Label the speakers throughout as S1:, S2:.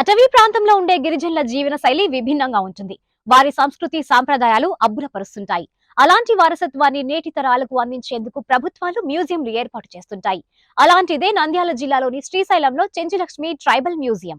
S1: అటవీ ప్రాంతంలో ఉండే గిరిజనుల జీవన శైలి విభిన్నంగా ఉంటుంది. వారి సంస్కృతి సాంప్రదాయాలు అబ్బురపరుస్తుంటాయి. అలాంటి వారసత్వాన్ని నేటి తరాలకు అందించేందుకు ప్రభుత్వాలు మ్యూజియంలు ఏర్పాటు చేస్తుంటాయి. అలాంటిదే నంద్యాల జిల్లాలోని శ్రీశైలంలో చెంచులక్ష్మి ట్రైబల్ మ్యూజియం.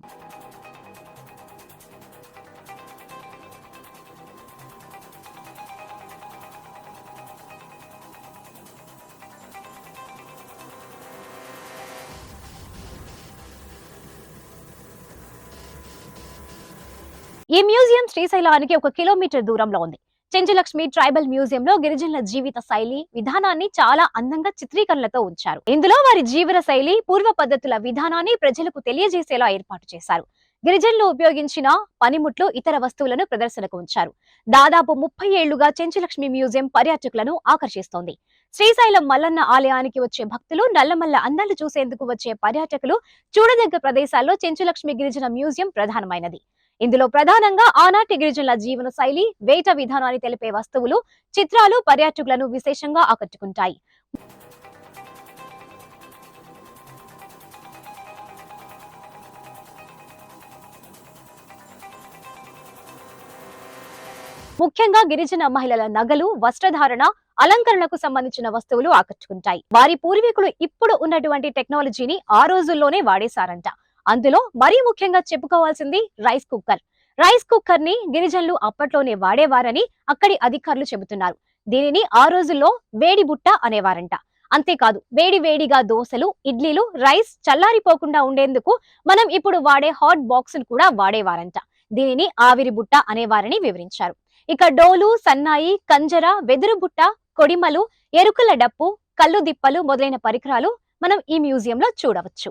S1: ఈ మ్యూజియం శ్రీశైలానికి ఒక కిలోమీటర్ దూరంలో ఉంది. చెంచులక్ష్మి ట్రైబల్ మ్యూజియం లో గిరిజనుల జీవిత శైలి విధానాన్ని చాలా అందంగా చిత్రీకరణలతో ఉంచారు. ఇందులో వారి జీవన శైలి పూర్వ పద్ధతుల విధానాన్ని ప్రజలకు తెలియజేసేలా ఏర్పాటు చేశారు. గిరిజనులు ఉపయోగించిన పనిముట్లు ఇతర వస్తువులను ప్రదర్శనకు ఉంచారు. దాదాపు ముప్పై ఏళ్ళుగా చెంచులక్ష్మి మ్యూజియం పర్యాటకులను ఆకర్షిస్తోంది. శ్రీశైలం మల్లన్న ఆలయానికి వచ్చే భక్తులు నల్లమల్ల అందాలు చూసేందుకు వచ్చే పర్యాటకులు చూడదగ్గ ప్రదేశాల్లో చెంచులక్ష్మి గిరిజన మ్యూజియం ప్రధానమైనది. ఇందులో ప్రధానంగా ఆనాటి గిరిజనుల జీవన శైలి వేట విధానాన్ని తెలిపే వస్తువులు చిత్రాలు పర్యాటకులను విశేషంగా ఆకట్టుకుంటాయి. ముఖ్యంగా గిరిజన మహిళల నగలు వస్త్రధారణ అలంకరణకు సంబంధించిన వస్తువులు ఆకట్టుకుంటాయి. వారి పూర్వీకులు ఇప్పుడు ఉన్నటువంటి టెక్నాలజీని ఆ రోజుల్లోనే వాడేశారంట. అందులో మరీ ముఖ్యంగా చెప్పుకోవాల్సింది రైస్ కుక్కర్. రైస్ కుక్కర్ని గిరిజనులు అప్పట్లోనే వాడేవారని అక్కడి అధికారులు చెబుతున్నారు. దీనిని ఆ రోజుల్లో వేడి బుట్ట అనేవారంట. అంతేకాదు వేడి వేడిగా దోశలు ఇడ్లీలు రైస్ చల్లారిపోకుండా ఉండేందుకు మనం ఇప్పుడు వాడే హాట్ బాక్స్ కూడా వాడేవారంట. దీనిని ఆవిరి బుట్ట అనేవారని వివరించారు. ఇక డోలు సన్నాయి కంజర వెదురు బుట్ట కొడిమలు ఎరుకల డప్పు కళ్ళు దిప్పలు మొదలైన పరికరాలు మనం ఈ మ్యూజియంలో చూడవచ్చు.